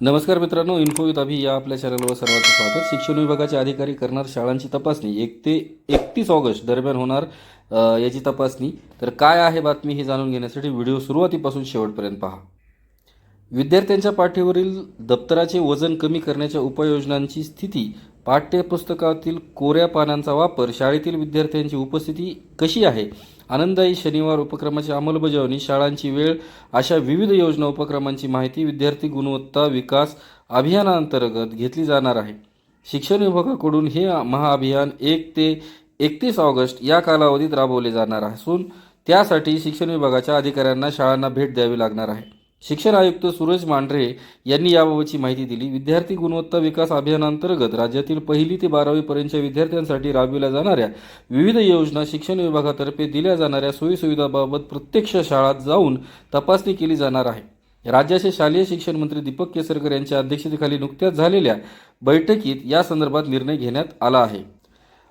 नमस्कार मित्रांनो info with अभि या आपल्या चॅनलवर सर्वांचं स्वागत शिक्षण विभागाचे अधिकारी करणार शाळांची तपासणी. एक ते एकतीस ऑगस्ट दरम्यान होणार याची तपासणी. तर काय आहे बातमी हे जाणून घेण्यासाठी व्हिडिओ सुरुवातीपासून शेवटपर्यंत पहा. विद्यार्थ्यांच्या पाठीवरील दप्तराचे वजन कमी करण्याच्या उपाययोजनांची स्थिती पाठ्यपुस्तकातील कोऱ्या पानांचा वापर शाळेतील विद्यार्थ्यांची उपस्थिती कशी आहे? आनंददायी शनिवार उपक्रमाची अंमलबजावणी शाळांची वेळ अशा विविध योजना उपक्रमांची माहिती विद्यार्थी गुणवत्ता विकास अभियानांतर्गत घेतली जाणार आहे. शिक्षण विभागाकडून हे महाअभियान एक ते एकतीस ऑगस्ट या कालावधीत राबवले जाणार असून त्यासाठी शिक्षण विभागाच्या अधिकाऱ्यांना शाळांना भेट द्यावी लागणार आहे. शिक्षण आयुक्त सुरेश मांढरे यांनी याबाबतची माहिती दिली. विद्यार्थी गुणवत्ता विकास अभियानांतर्गत राज्यातील पहिली ते बारावीपर्यंतच्या विद्यार्थ्यांसाठी राबविल्या जाणाऱ्या विविध योजना शिक्षण विभागातर्फे दिल्या जाणाऱ्या सोयीसुविधाबाबत प्रत्यक्ष शाळात जाऊन तपासणी केली जाणार आहे. राज्याचे शालेय शिक्षण मंत्री दीपक केसरकर यांच्या अध्यक्षतेखाली नुकत्याच झालेल्या बैठकीत या संदर्भात निर्णय घेण्यात आला आहे.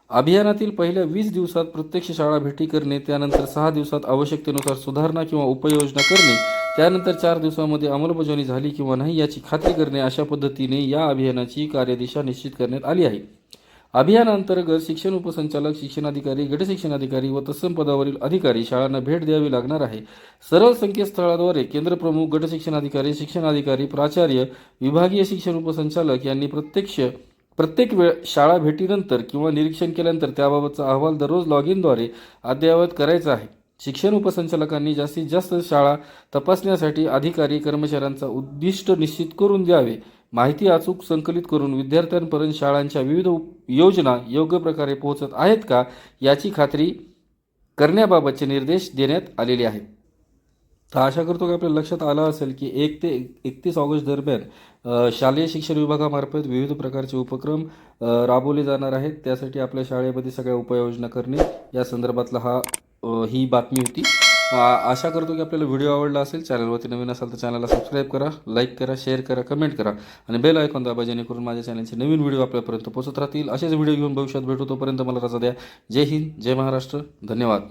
अभियानातील पहिल्या वीस दिवसात प्रत्यक्ष शाळा भेटी करणे त्यानंतर सहा दिवसात आवश्यकतेनुसार सुधारणा किंवा उपाययोजना करणे त्यानंतर चार दिवसामध्ये अंमलबजावणी झाली किंवा नाही याची खात्री करणे अशा पद्धतीने या अभियानाची कार्यदिशा निश्चित करण्यात आली आहे. अभियानांतर्गत शिक्षण उपसंचालक शिक्षणाधिकारी गटशिक्षणाधिकारी व तत्सम पदावरील अधिकारी शाळांना भेट द्यावी लागणार आहे. सरळ संकेतस्थळाद्वारे केंद्रप्रमुख गटशिक्षणाधिकारी शिक्षणाधिकारी प्राचार्य विभागीय शिक्षण उपसंचालक यांनी प्रत्यक्ष प्रत्येक वेळ शाळा भेटीनंतर किंवा निरीक्षण केल्यानंतर त्याबाबतचा अहवाल दररोज लॉग इनद्वारे अद्ययावत करायचा आहे. शिक्षण उपसंचालकांनी जास्तीत जास्त शाळा तपासण्यासाठी अधिकारी कर्मचाऱ्यांचा उद्दिष्ट निश्चित करून द्यावे. माहिती अचूक संकलित करून विद्यार्थ्यांपर्यंत शाळांच्या विविध उप- योजना योग्य प्रकारे पोहोचत आहेत का याची खात्री करण्याबाबतचे निर्देश देण्यात आलेले आहेत. तर आशा करतो की आपल्या लक्षात आलं असेल की एक ते एकतीस ऑगस्ट दरम्यान शालेय शिक्षण विभागामार्फत विविध प्रकारचे उपक्रम राबवले जाणार आहेत. त्यासाठी आपल्या शाळेमध्ये सगळ्या उपाययोजना करणे या संदर्भातला हा ही बातमी होती. आशा करतो की आपल्याला व्हिडिओ आवडला असेल चॅनलवरती नवीन असाल तर चॅनलला सबस्क्राईब करा लाईक करा शेअर करा कमेंट करा आणि बेल ऐकून दाबा जेणेकरून माझ्या चॅनलचे नवीन व्हिडिओ आपल्यापर्यंत पोहोचत राहतील. असेच व्हिडिओ घेऊन भविष्यात भेटू. तोपर्यंत मला रजा द्या. जय हिंद जय महाराष्ट्र. धन्यवाद.